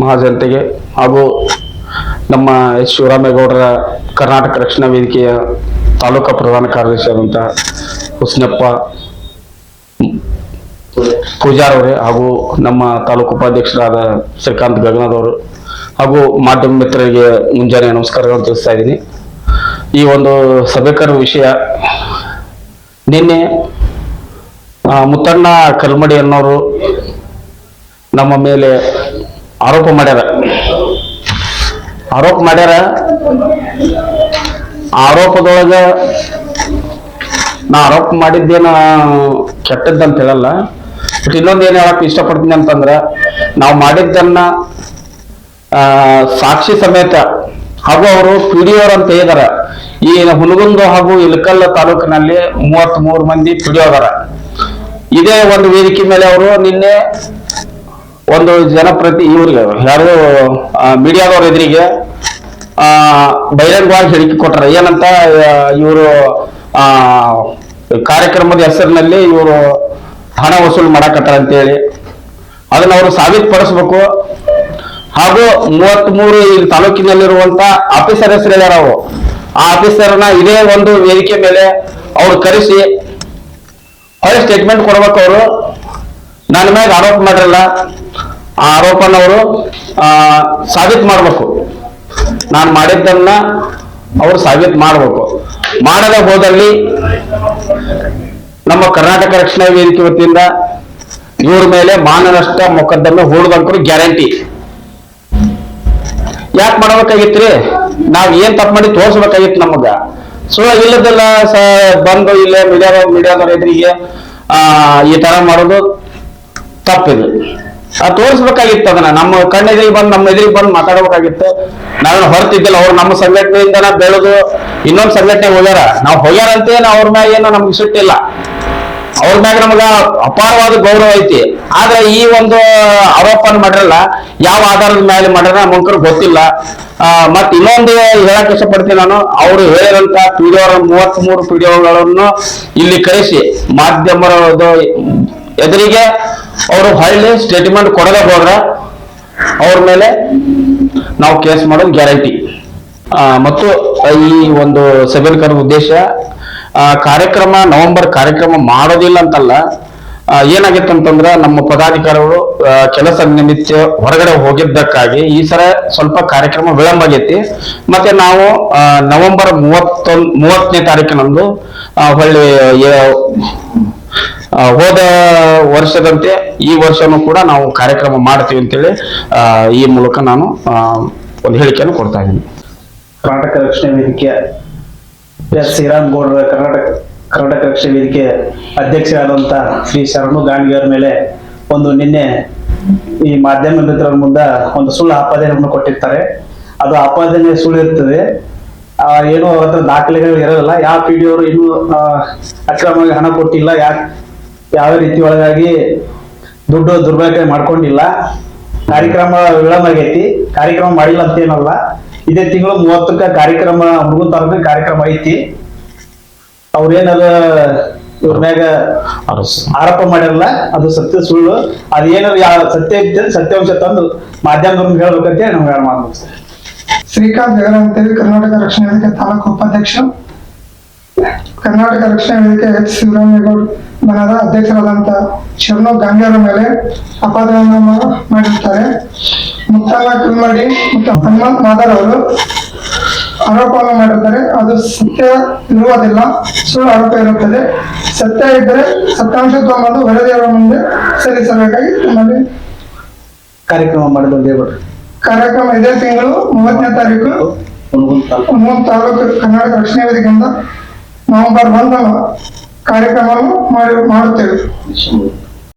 ಮಹಾಜನತೆಗೆ ಹಾಗೂ ನಮ್ಮ ಎಚ್ ಶಿವರಾಮೇಗೌಡರ ಕರ್ನಾಟಕ ರಕ್ಷಣಾ ವೇದಿಕೆಯ ತಾಲೂಕಾ ಪ್ರಧಾನ ಕಾರ್ಯದರ್ಶಿ ಆದಂತಹ ಹುಸ್ನಪ್ಪ ಪೂಜಾರ್ ಅವರೇ ಹಾಗೂ ನಮ್ಮ ತಾಲೂಕು ಉಪಾಧ್ಯಕ್ಷರಾದ ಶ್ರೀಕಾಂತ್ ಗಗನದವರು ಹಾಗೂ ಮಾಧ್ಯಮ ಮಿತ್ರರಿಗೆ ಮುಂಜಾನೆ ನಮಸ್ಕಾರಗಳನ್ನು ತಿಳಿಸ್ತಾ ಇದ್ದೀನಿ. ಈ ಒಂದು ಸಭೆಕರ ವಿಷಯ ನಿನ್ನೆ ಮುತ್ತಣ್ಣ ಕಲ್ಮಡಿ ಅನ್ನೋರು ನಮ್ಮ ಮೇಲೆ ಆರೋಪ ಮಾಡ್ಯಾರ. ಆರೋಪ ಮಾಡ್ಯಾರ. ಆರೋಪದೊಳಗ ನಾ ಆರೋಪ ಮಾಡಿದ್ದೇನ ಕೆಟ್ಟದ್ದಂತ ಹೇಳಲ್ಲ. ಬಟ್ ಇನ್ನೊಂದು ಏನು ಹೇಳಕ್ ಇಷ್ಟಪಡ್ತೀನಿ ಅಂತಂದ್ರ, ನಾವು ಮಾಡಿದ್ದನ್ನ ಸಾಕ್ಷಿ ಸಮೇತ ಹಾಗೂ ಅವರು ಪಿ ಡಿ ಅಂತ ಹೇಳಿದಾರ. ಈ ಹುನಗುಂದ ಹಾಗೂ ಇಲಕಲ್ಲ ತಾಲೂಕಿನಲ್ಲಿ ಮೂವತ್ತ್ ಮೂರು ಮಂದಿ ಪಿ ಡಿ ಇದೇ ಒಂದು ವೇದಿಕೆ ಮೇಲೆ ಅವರು ನಿನ್ನೆ ಒಂದು ಜನಪ್ರತಿ ಇವ್ರಿಗೆ ಯಾರು ಮೀಡಿಯಾದವ್ರ ಎದುರಿಗೆ, ಆ ಬಹಿರಂಗವಾಗಿ ಹೇಳಿಕೆ ಕೊಟ್ಟಾರ ಏನಂತ ಇವರು, ಆ, ಕಾರ್ಯಕ್ರಮದ ಹೆಸರಿನಲ್ಲಿ ಇವರು ಹಣ ವಸೂಲು ಮಾಡಕತ್ತಾರ ಅಂತೇಳಿ. ಅದನ್ನ ಅವರು ಸಾಬೀತುಪಡಿಸ್ಬೇಕು. ಹಾಗೂ ಮೂವತ್ತ್ ಮೂರು ಈ ತಾಲೂಕಿನಲ್ಲಿರುವಂತ ಆಫೀಸರ್ ಹೆಸರು ಹೇಳ್ಯಾರ ಅವು ಆ ಆಫೀಸರ್ನ ಇದೇ ಒಂದು ವೇದಿಕೆ ಮೇಲೆ ಅವ್ರು ಕರೆಸಿ ಹೊಳೆ ಸ್ಟೇಟ್ಮೆಂಟ್ ಕೊಡ್ಬೇಕು ಅವರು. ನನ್ನ ಮ್ಯಾಗ ಆರೋಪ ಮಾಡಿರಲ್ಲ, ಆ ಆರೋಪನ ಅವರು ಸಾಬೀತು ಮಾಡ್ಬೇಕು. ನಾನು ಮಾಡಿದ್ದನ್ನ ಅವರು ಸಾಬೀತ್ ಮಾಡ್ಬೇಕು. ಮಾಡದೆ ಹೋದಲ್ಲಿ ನಮ್ಮ ಕರ್ನಾಟಕ ರಕ್ಷಣಾ ವೇದಿಕೆ ವತಿಯಿಂದ ಇವ್ರ ಮೇಲೆ ಮಾನನಷ್ಟ ಮೊಕದ್ದಮೆ ಹೂಡ್ದಂಕರು ಗ್ಯಾರಂಟಿ. ಯಾಕೆ ಮಾಡ್ಬೇಕಾಗಿತ್ರಿ? ನಾವ್ ಏನ್ ತಪ್ಪು ಮಾಡಿ ತೋರಿಸ್ಬೇಕಾಗಿತ್ತು ನಮಗ. ಸೊ, ಇಲ್ಲದಲ್ಲ ಬಂದು ಇಲ್ಲೇ ಮೀಡಿಯಾದ ಮೀಡಿಯಾದವ್ರ ಎದುರಿಗೆ ಆ, ಈ ತರ ಮಾಡೋದು ತಪ್ಪಿದು. ಆ ತೋರಿಸ್ಬೇಕಾಗಿತ್ತು ಅದನ್ನ. ನಮ್ಮ ಕಣ್ಣಿಗೆ ಬಂದು, ನಮ್ಮ ಎದುರಿಗೆ ಬಂದು ಮಾತಾಡ್ಬೇಕಾಗಿತ್ತು. ನಾವೇನು ಹೊರತಿದ್ದಿಲ್ಲ, ಅವ್ರು ನಮ್ಮ ಸಂಘಟನೆಯಿಂದನ ಬೆಳೆದು ಇನ್ನೊಂದು ಸಂಘಟನೆ ಹೋಗ್ಯಾರ. ನಾವು ಹೋಗ್ಯಾರ ಅಂತೇನು ಅವ್ರ ಮ್ಯಾಗ ಏನು ನಮ್ಗೆ ಸಿಟ್ಟಿಲ್ಲ ಅವ್ರ ಮ್ಯಾಗ ನಮಗ ಅಪಾರವಾದ ಗೌರವ ಐತಿ. ಆದ್ರೆ ಈ ಒಂದು ಆರೋಪನ ಮಾಡಿರಲ್ಲ, ಯಾವ ಆಧಾರದ ಮೇಲೆ ಮಾಡ್ಯಾರ ನಮ್ಗಂಕರ್ ಗೊತ್ತಿಲ್ಲ. ಮತ್ ಇನ್ನೊಂದು ಹೇಳಕ್ ಇಷ್ಟಪಡ್ತೀನಿ ನಾನು. ಅವ್ರು ಹೇಳಿರಂತ ಪಿಡಿಒ ಮೂವತ್ತ್ ಮೂರು ಪಿಡಿಯೋಗಳನ್ನು ಇಲ್ಲಿ ಕಳಿಸಿ. ಮಾಧ್ಯಮದ ಎದುರಿಗೆ ಅವರು ಹೊಳ್ಳಿ ಸ್ಟೇಟ್ಮೆಂಟ್ ಕೊಡದೆ ಹೋದ್ರ ಅವ್ರ ಮೇಲೆ ನಾವು ಕೇಸ್ ಮಾಡೋದು ಗ್ಯಾರಂಟಿ. ಮತ್ತು ಈ ಒಂದು ಸಭೆಯ ಉದ್ದೇಶ ಕಾರ್ಯಕ್ರಮ ನವೆಂಬರ್ ಕಾರ್ಯಕ್ರಮ ಮಾಡೋದಿಲ್ಲ ಅಂತಲ್ಲ ಏನಾಗಿತ್ತು ಅಂತಂದ್ರೆ ನಮ್ಮ ಪದಾಧಿಕಾರಿಗಳು ಕೆಲಸ ನಿಮಿತ್ತ ಹೊರಗಡೆ ಹೋಗಿದ್ದಕ್ಕಾಗಿ ಈ ಸಲ ಸ್ವಲ್ಪ ಕಾರ್ಯಕ್ರಮ ವಿಳಂಬ ಆಗೈತಿ. ಮತ್ತೆ ನಾವು ನವೆಂಬರ್ ಮೂವತ್ತೊಂದ್, ಮೂವತ್ತನೇ ತಾರೀಕಿನಂದು ಹೊಳ್ಳಿ ಹೋದ ವರ್ಷದಂತೆ ಈ ವರ್ಷನೂ ಕೂಡ ನಾವು ಕಾರ್ಯಕ್ರಮ ಮಾಡ್ತೀವಿ ಅಂತೇಳಿ ಈ ಮೂಲಕ ನಾನು ಒಂದು ಹೇಳಿಕೆಯನ್ನು ಕೊಡ್ತಾ ಇದ್ದೀನಿ. ಕರ್ನಾಟಕ ರಕ್ಷಣಾ ವೇದಿಕೆ ಎಸ್ ಶ್ರೀರಾಮ್ ಗೌಡರ ಕರ್ನಾಟಕ ಕರ್ನಾಟಕ ರಕ್ಷಣಾ ವೇದಿಕೆ ಅಧ್ಯಕ್ಷರಾದಂತ ಶ್ರೀ ಶರಣು ಗಾಂಧಿಯವರ ಮೇಲೆ ಒಂದು ನಿನ್ನೆ ಈ ಮಾಧ್ಯಮ ಮಿತ್ರರ ಮುಂದೆ ಒಂದು ಸುಳ್ಳು ಆಪಾದನೆಯನ್ನು ಕೊಟ್ಟಿರ್ತಾರೆ. ಅದು ಆಪಾದನೆ ಸುಳ್ಳು ಇರ್ತದೆ. ಏನು ಅವ್ರ ಹತ್ರ ದಾಖಲೆಗಳು ಇರೋದಿಲ್ಲ, ಯಾವ ಪಿ ಡಿ ಅವರು ಇನ್ನೂ ಅಕ್ರಮವಾಗಿ ಹಣ ಕೊಟ್ಟಿಲ್ಲ, ಯಾ ಯಾವ ರೀತಿ ಒಳಗಾಗಿ ದುಡ್ಡು ದುರ್ಬಳಕೆ ಮಾಡ್ಕೊಂಡಿಲ್ಲ. ಕಾರ್ಯಕ್ರಮ ವಿಳಂಬ ಆಗೈತಿ ಕಾರ್ಯಕ್ರಮ ಮಾಡಿಲ್ಲ ಅಂತ ಏನಲ್ಲ. ಇದೇ ತಿಂಗಳು ಮೂವತ್ತಕ್ಕ ಕಾರ್ಯಕ್ರಮ, ಹುಡುಗನ್ ಕಾರ್ಯಕ್ರಮ ಐತಿ. ಅವ್ರೇನದ ಇವ್ರ ಮ್ಯಾಗ ಆರೋಪ ಮಾಡಿರಲ್ಲ, ಅದು ಸತ್ಯ ಸುಳ್ಳು. ಅದೇನಾದ್ರು ಯಾವ ಸತ್ಯ ಇತ್ತು ಸತ್ಯಾಂಶ ತಂದು ಮಾಧ್ಯಮದವ್ರಿಗೆ ಹೇಳ್ಬೇಕಂತ ಹೇಳಿ ನಮ್ಗೆ ಹೇಳ್ಬೇಕು ಶ್ರೀಕಾಂತ್ ಹೇಳಿ ಅಂತೇಳಿ ಕರ್ನಾಟಕ ರಕ್ಷಣಾ ವೇದಿಕೆ ತಾಲೂಕು ಉಪಾಧ್ಯಕ್ಷ. ಕರ್ನಾಟಕ ರಕ್ಷಣಾ ವೇದಿಕೆ ಎಚ್ ಶಿವರಾಮೇಗೌಡ ಬಣದ ಅಧ್ಯಕ್ಷರಾದಂತ ಶರಣು ಗಾಂಧಿಯವರ ಮೇಲೆ ಅಪಾದನೆಯನ್ನು ಮಾಡಿರ್ತಾರೆ ಮುತ್ತಣ್ಣ ಕುಲ್ಮಡಿ ಮತ್ತು ಹನುಮಂತ್ ಮಾದರ್ ಅವರು ಆರೋಪವನ್ನು ಮಾಡಿರ್ತಾರೆ ಅದು ಸತ್ಯ ಇರುವುದಿಲ್ಲ ಸುಳ್ಳು ಆರೋಪ ಇರುತ್ತದೆ. ಸತ್ಯ ಇದ್ದರೆ ಸತ್ಯಾಂಶ ತಗೊಂಡು ವರದಿಯವರ ಮುಂದೆ ಸಲ್ಲಿಸಬೇಕಾಗಿ ನಮ್ಮಲ್ಲಿ ಕಾರ್ಯಕ್ರಮ ಮಾಡಿದ ಕಾರ್ಯಕ್ರಮ ಇದೇ ತಿಂಗಳು ಮೂವತ್ತನೇ ತಾರೀಕು. ತಾಲೂಕು ಕರ್ನಾಟಕ ರಕ್ಷಣಾ ವೇದಿಕೆಯಿಂದ ನವೆಂಬರ್ ಒಂದು ಕಾರ್ಯಕ್ರಮವನ್ನು ಮಾಡಿ ಮಾಡುತ್ತೇವೆ